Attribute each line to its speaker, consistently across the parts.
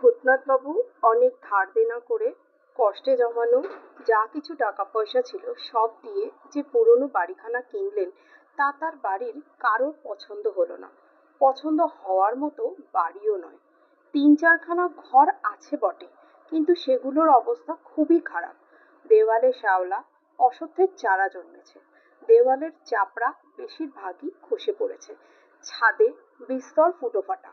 Speaker 1: ভূতনাথবাবু অনেক ধার দেনা করে কষ্টে জমানো যা কিছু টাকা পয়সা ছিল সব দিয়ে যে পুরনো বাড়িখানা কিনলেন, তা তার বাড়ির কারোর পছন্দ হলো না। পছন্দ হওয়ার মতো বাড়িও নয়। তিন চারখানা ঘর আছে বটে, কিন্তু সেগুলোর অবস্থা খুবই খারাপ। দেওয়ালে শ্যাওলা, অসত্যের চারা জন্মেছে। দেওয়ালের চাপড়া বেশিরভাগই খসে পড়েছে। ছাদে বিস্তর ফুটো ফাটা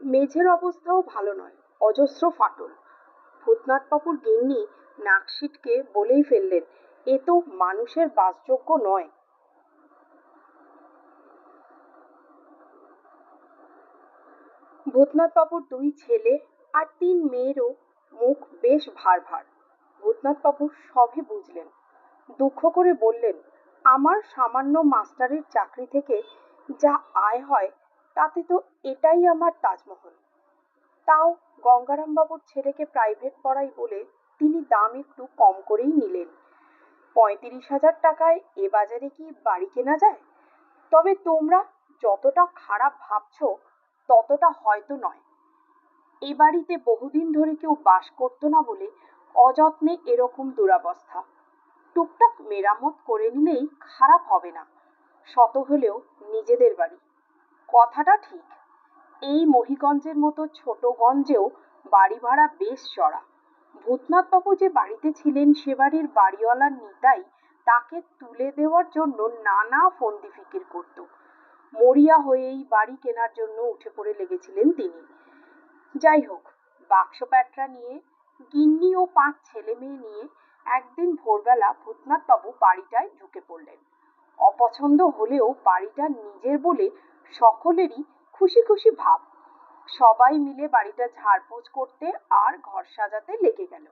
Speaker 1: মেঝের অবস্থাও ভালো নয়, অজস্র ফাটল। ভূতনাথবাবুর গিন্নি নাকশিটকে বলেই ফেললেন, এ তো মানুষের বাসযোগ্য নয়। ভূতনাথবাবুর দুই ছেলে আর তিন মেয়েরও মুখ বেশ ভার ভার ভূতনাথবাবু সবই বুঝলেন। দুঃখ করে বললেন, আমার সামান্য মাস্টারের চাকরি থেকে যা আয় হয় তাতে তো এটাই আমার তাজমহল। তাও গঙ্গারামবাবুর ছেলেকে প্রাইভেট পড়াই বলে তিনি দাম একটু কম করেই নিলেন। পঁয়ত্রিশ হাজার টাকায় এ বাজারে কি বাড়ি কেনা যায়? তবে তোমরা যতটা খারাপ ভাবছ, ততটা হয়তো নয়। এ বাড়িতে বহুদিন ধরে কেউ বাস করতো না বলে অযত্নে এরকম দুরাবস্থা। টুকটাক মেরামত করে নিলেই খারাপ হবে না। শত হলেও নিজেদের বাড়ি। কথাটা ঠিক। এই মহিগঞ্জের মতো ছোটগঞ্জেও বাড়ি ভাড়া বেশ চড়া। ভূতনাথবাবু যে বাড়িতে ছিলেন সে বাড়ির বাড়িওয়ালার নিতাই তাকে তুলে দেওয়ার জন্য নানা ফন্দি ফিকির করত। মরিয়া হয়েই বাড়ি কেনার জন্য উঠে পড়ে লেগেছিলেন তিনি। যাই হোক, বাক্স প্যাটরা নিয়ে, গিন্নি ও পাঁচ ছেলে মেয়ে নিয়ে একদিন ভোরবেলা ভূতনাথবাবু বাড়িটায় ঢুকে পড়লেন। অপছন্দ হলেও বাড়িটা নিজের বলে সকলেরই খুশি খুশি ভাব। সবাই মিলে বাড়িটা ঝাড়পোছ করতে আর ঘর সাজাতে লেগে গেল।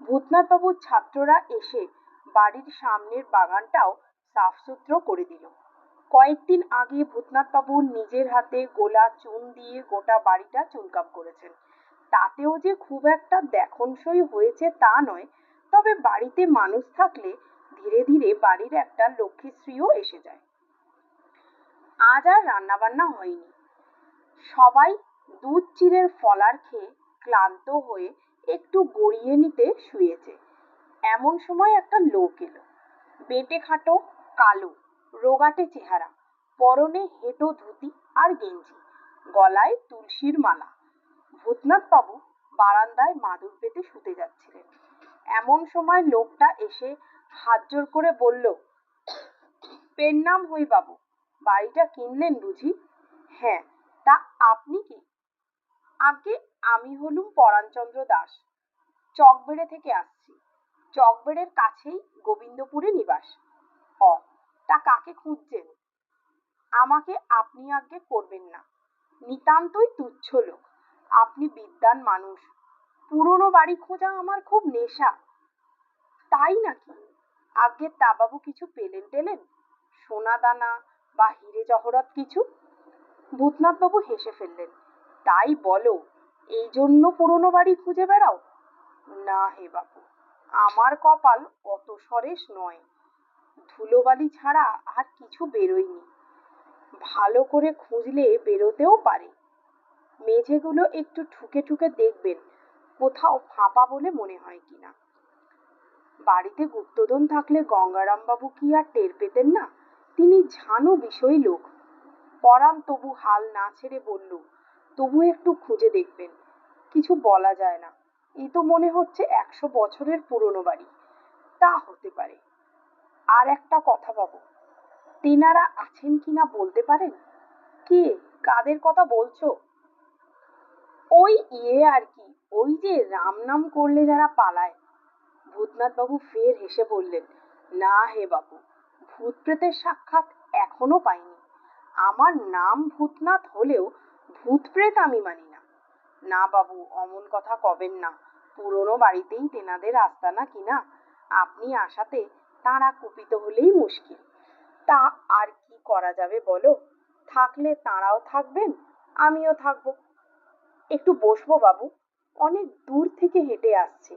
Speaker 1: ভূতনাথবাবুর ছাত্ররা এসে বাড়ির সামনের বাগানটাও সাফসুতরো করে দিল। কয়েকদিন আগে ভূতনাথবাবু নিজের হাতে গোলা চুন দিয়ে গোটা বাড়িটা চুনকাম করেছেন। তাতেও যে খুব একটা দেখনসই হয়েছে তা নয়, তবে বাড়িতে মানুষ থাকলে ধীরে ধীরে বাড়ির একটা লক্ষ্মীশ্রীও এসে যায়। আজ আর রান্নাবান্না হয়নি। সবাই দুধ চিড়ের ফলার খেয়ে ক্লান্ত হয়ে একটু গড়িয়ে নিতে শুয়েছে। এমন সময় একটা লোক এলো। বেটে খাটো, কালো, রোগাটে চেহারা, পরনে হেঁটো ধুতি আর গেঞ্জি, গলায় তুলসীর মালা। ভূতনাথ বাবু বারান্দায় মাদুর পেতে শুতে যাচ্ছিলেন। এমন সময় লোকটা এসে হাত জোর করে বলল, পেন নাম হই বাবু। বাড়িটা কিনলেন বুঝি? হ্যাঁ তা আপনি কি? আগে আমি হলুম পরাণচন্দ্র দাস। চকবেড়ে থেকে আসছি। চকবেড়ের কাছেই গোবিন্দপুরে নিবাস। অ, তা কাকে খুঁজছেন? আমাকে আপনি আজ্ঞে করবেন না। নিতান্তই তুচ্ছ লোক। আপনি বিদ্বান মানুষ। পুরনো বাড়ি খোঁজা আমার খুব নেশা। তাই নাকি? আজ্ঞে তা বাবু কিছু পেলেন টেলেন? সোনা দানা বা হিরে জহরত কিছু? ভূতনাথবাবু হেসে ফেললেন, তাই বলো, এই জন্য পুরনো বাড়ি খুঁজে বেড়াও? না হে বাপু, আমার কপাল অত সরেস নয়, ধুলোবালি ছাড়া আর কিছু বেরোয়নি, ভালো করে খুঁজলে বেরোতেও পারে। মেঝেগুলো একটু ঠুকে ঠুকে দেখবেন, কোথাও ফাঁপা বলে মনে হয় কিনা? বাড়িতে গুপ্তধন থাকলে গঙ্গারামবাবু কি আর টের পেতেন না? তিনি ঝানু বিষয়ী লোক। পরাণ তবু হাল না ছেড়ে বলল, তবু একটু খুঁজে দেখবেন। কিছু বলা যায় না। এ তো মনে হচ্ছে একশো বছরের পুরনো বাড়ি। তা হতে পারে। আর একটা কথা বাবু, তেনারা আছেন কিনা বলতে পারেন? কে, কাদের কথা বলছো? ওই ইয়ে আর কি, ওই যে রাম নাম করলে যারা পালায়। ভূতনাথ বাবু ফের হেসে বললেন, না হে বাবু ভূত প্রেতের সাক্ষাৎ এখনও পাইনি। আমার নাম ভূতনাথ হলেও ভূত প্রেত আমি মানি না। না বাবু, অমন কথা কবেন না। পুরনো বাড়িতেই তেনাদের আস্তানা কিনা আপনি আসাতে তাঁরা কুপিত হলেই মুশকিল। তা আর কি করা যাবে বলো? থাকলে তাঁরাও থাকবেন, আমিও থাকব। একটু বসবো বাবু, অনেক দূর থেকে হেঁটে আসছি।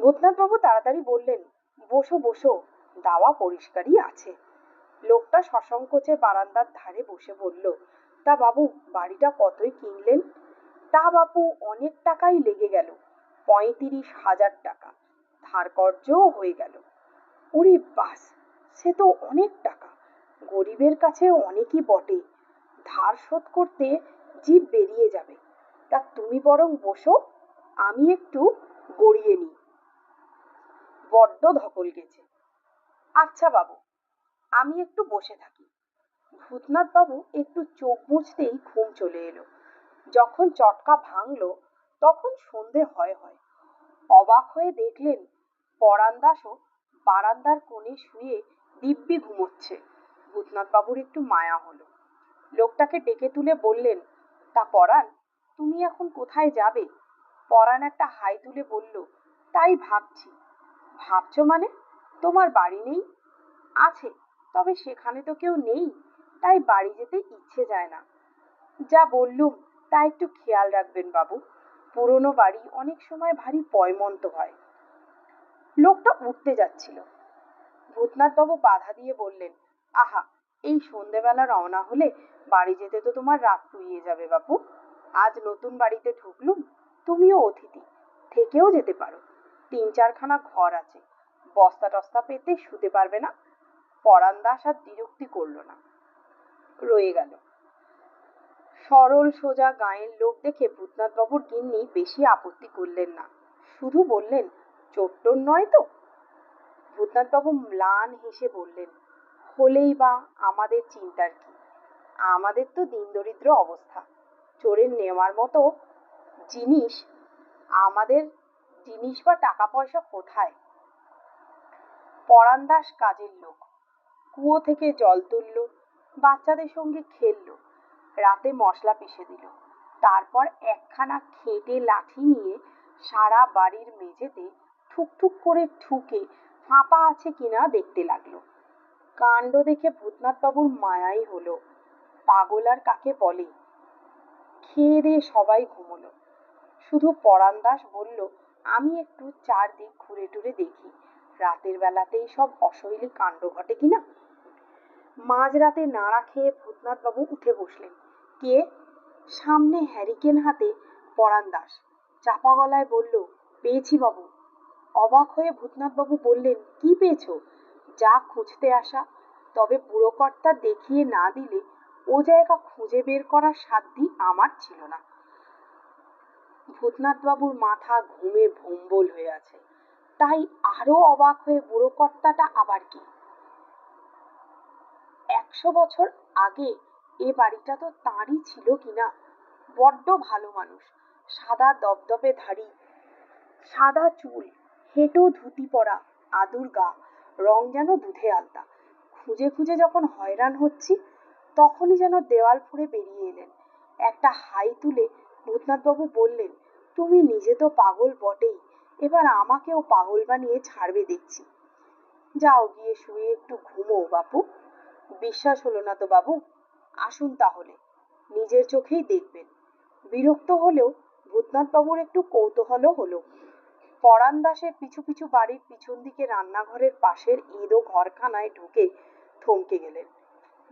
Speaker 1: ভূতনাথবাবু তাড়াতাড়ি বললেন, বসো বসো। দাওয়া পরিষ্কারই আছে। লোকটা সসংকোচে বারান্দার ধারে বসে বলল, তা বাবু, বাড়িটা কতই কিনলেন? তা বাপু, অনেক টাকাই লেগে গেল, পঁয়ত্রিশ হাজার টাকা। ধার কর্জও হয়ে গেল। ওরে বাস, সে তো অনেক টাকা। গরিবের কাছে অনেকই বটে। ধার শোধ করতে জিভ বেরিয়ে যাবে। তা তুমি বরং বসো, আমি একটু গড়িয়ে নিই। বড্ড ধকল গেছে। আচ্ছা বাবু, আমি একটু বসে থাকি। ভূতনাথ বাবু একটু চোখ মুছতেই ঘুম চলে এলো। যখন চটকা ভাঙলো, তখন সন্ধে হয় হয়। অবাক হয়ে দেখলেন পরাণ দাসও বারান্দার কোণে শুয়ে দিব্যি ঘুমোচ্ছে। ভূতনাথ বাবুর একটু মায়া হলো। লোকটাকে ডেকে তুলে বললেন, তা পরাণ, তুমি এখন কোথায় যাবে? পরাণ একটা হাই তুলে বলল, তাই ভাবছি। ভাবছ মানে? তোমার বাড়ি নেই? আছে, তবে সেখানে তো কেউ নেই, তাই বাড়ি যেতে ইচ্ছে যায় না। যা বললুম, তা একটু খেয়াল রাখবেন বাবু, পুরনো বাড়ি অনেক সময় ভারী পয়মন্ত হয়। লোকটা উঠতে যাচ্ছিল। ভূতনাথবাবু বাধা দিয়ে বললেন, আহা, এই সন্ধেবেলা রওনা হলে বাড়ি যেতে তো তোমার রাত পুইয়ে যাবে বাপু। আজ নতুন বাড়িতে ঢুকলুম, তুমিও অতিথি, থেকেও যেতে পারো। তিন চারখানা ঘর আছে বস্তা টস্তা পেতে শুতে পারবে না। পরাণ দাস আর বিরক্তি করল না। রয়ে গেল। সরল সোজা গায়ের লোক দেখে ভূতনাথবাবুর গিন্নি বেশি আপত্তি করলেন না। শুধু বললেন চোট্টর নয় তো? ভূতনাথবাবু ম্লান হেসে বললেন, হলেই বা আমাদের চিন্তার কি? আমাদের তো দিন দরিদ্র অবস্থা। চোরের নেওয়ার মতো জিনিস আমাদের, জিনিস বা টাকা পয়সা কোথায়? পরাণ দাস কাজের লোক। কুয়ো থেকে জল তুলল, বাচ্চাদের সঙ্গে খেললো, রাতে মশলা পিষে দিল। তারপর একখানা খেটে লাঠি নিয়ে সারা বাড়ির মেঝেতে ঠুকঠুক করে ঠুকে ফাঁপা আছে কিনা দেখতে লাগল। কাণ্ড দেখে ভূতনাথ বাবুর মায়াই হলো। পাগল আর কাকে বলে? খেয়ে দিয়ে সবাই ঘুমোলো। শুধু পরাণ দাস বলল, আমি একটু চারদিক ঘুরে টুরে দেখি। রাতের বেলাতেই সব অশৈলী কাণ্ড ঘটে কিনা? মাঝরাতে নাড়া খেয়ে ভূতনাথ বাবু উঠে বসলেন। কে? সামনে হ্যারিকেন হাতে পরাণ দাস। চাপা গলায় বলল, পেয়েছি বাবু। অবাক হয়ে ভূতনাথ বাবু বললেন, কি পেয়েছ? যা খুঁজতে আসা। তবে বুড়ো কর্তা দেখিয়ে না দিলে ও জায়গা খুঁজে বের করার সাধ্যি আমার ছিল না। ভূতনাথ বাবুর মাথা ঘুমে ভম্বল হয়ে আছে। তাই আরও অবাক হয়ে বুড়ো কর্তাটা আবার কি? একশো বছর আগে এ বাড়িটা তো তাঁরই ছিল কিনা? বড্ড ভালো মানুষ, সাদা দপদপে ধাড়ি, সাদা চুল, হেঁটো ধুতি পরা, আদুর গা, রং যেন দুধে আলতা। খুঁজে খুঁজে যখন হয়রান হচ্ছি, তখনই যেন দেওয়াল ফুঁড়ে বেরিয়ে এলেন। একটা হাই তুলে ভূতনাথবাবু বললেন, তুমি নিজে তো পাগল বটেই এবার আমাকেও পাগল বানিয়ে ছাড়বে দেখছি। যাও গিয়ে শুয়ে একটু ঘুমো বাপু। বিশ্বাস হলো না তো বাবু। আসুন তাহলে। নিজের চোখেই দেখবেন। বিরক্ত হলেও ভূতনাথ বাবুর একটু কৌতূহলও হলো। পরাণ দাসের পিছু পিছু বাড়ির পিছন দিকে রান্নাঘরের পাশের ইঁদো ঘরখানায় ঢুকে থমকে গেলেন।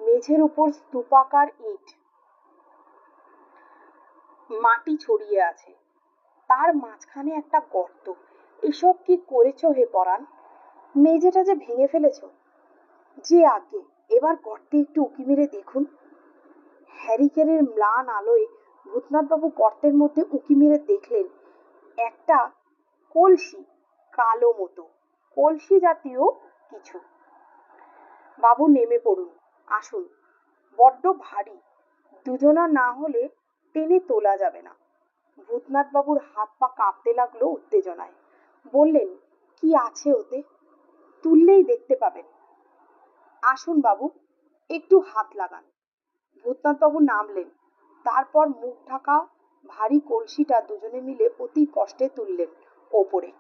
Speaker 1: মেঝের উপর স্তূপাকার ইট। মাটি ছড়িয়ে আছে। তার মাঝখানে একটা গর্ত। এসব কি করেছ হে পরাণ? মেঝেটা যে ভেঙে ফেলেছো? যে আগে এবার গর্তে একটু উঁকি মেরে দেখুন। হ্যারিকেনের ম্লান আলোয় ভূতনাথবাবু গর্তের মধ্যে উঁকি মেরে দেখলেন একটা কলসি, কালো মতো। কলসি জাতীয় কিছু। বাবু নেমে পড়ুন, আসুন। বড্ড ভারী, দুজনা না হলে টেনে তোলা যাবে না। ভূতনাথ বাবুর হাত পা কাঁপতে লাগল উত্তেজনায়। বললেন, কি আছে ওতে? তুললেই দেখতে পাবেন। আসুন বাবু, একটু হাত লাগান। ভূতনাথবাবু নামলেন। তারপর মুখ ঢাকা, ভারী কলসিটা দুজনে মিলে অতি কষ্টে তুললেন ওপরে।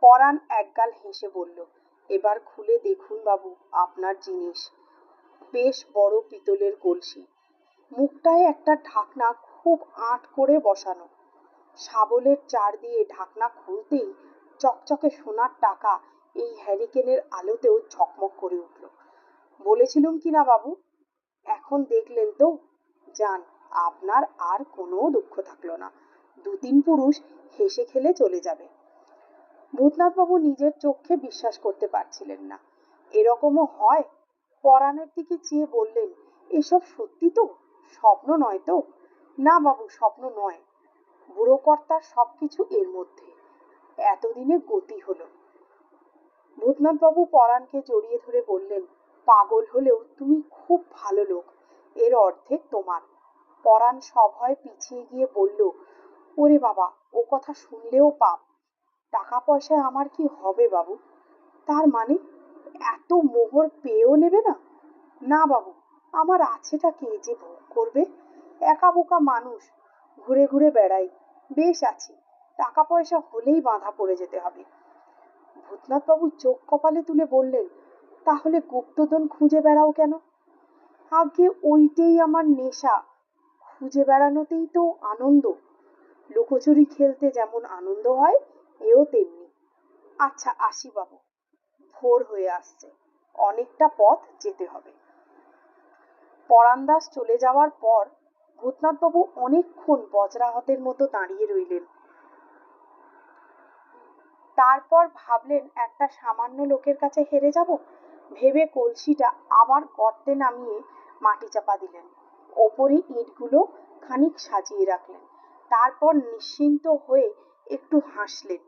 Speaker 1: পরাণ একগাল হেসে বলল, এবার খুলে দেখুন বাবু, আপনার জিনিস। বেশ বড় পিতলের কলসি। মুখটায় একটা ঢাকনা খুব আঁট করে বসানো। শাবলের চার দিয়ে ঢাকনা খুলতেই চকচকে সোনার টাকা এই হ্যারিকেনের আলোতেও ঝকমক করে উঠল। বলেছিলুম কি না বাবু? এখন দেখলেন তো। যান, আপনার আর কোনো দুঃখ থাকল না। দু তিন পুরুষ হেসে খেলে চলে যাবে। ভূতনাথবাবু নিজের চোখে বিশ্বাস করতে পারছিলেন না। এরকমও হয়? পরাণের দিকে চেয়ে বললেন, এসব সত্যি তো? স্বপ্ন নয় তো? না বাবু, স্বপ্ন নয়। বুড়ো কর্তার সবকিছু এর মধ্যে। এতদিনে গতি হলো। ভূতনাথবাবু পরাণকে জড়িয়ে ধরে বললেন, পাগল হলেও তুমি খুব ভালো লোক, এর অর্ধেক তোমার। পরাণ সভয় পিছিয়ে গিয়ে বলল, ওরে বাবা, ও কথা শুনলেও পাপ। টাকা পয়সায় আমার কি হবে বাবু? তার মানে এত মোহর পেয়েও নেবে না? না বাবু, আমার আছেটা কে যে ভোগ করবে? একা বোকা মানুষ। ঘুরে ঘুরে বেড়াই। বেশ আছি। টাকা পয়সা হলেই বাঁধা পড়ে যেতে হবে। ভূতনাথবাবু চোখ কপালে তুলে বললেন, তাহলে গুপ্তধন খুঁজে বেড়াও কেন? আগে ওইটাই আমার নেশা। খুঁজে বেড়ানোতেই তো আনন্দ। লুকোচুরি খেলতে যেমন আনন্দ হয়, এও তেমনি। আচ্ছা আসি বাবু। ভোর হয়ে আসছে। অনেকটা পথ যেতে হবে। পরান্দাস চলে যাওয়ার পর ভূতনাথবাবু অনেকক্ষণ বজ্রাহতের মতো দাঁড়িয়ে রইলেন। তারপর ভাবলেন, একটা সামান্য লোকের কাছে হেরে যাব? ভেবে কলসিটা আবার গর্তে নামিয়ে মাটি চাপা দিলেন। ওপরে ইটগুলো খানিক সাজিয়ে রাখলেন। তারপর নিশ্চিন্ত হয়ে একটু হাসলেন।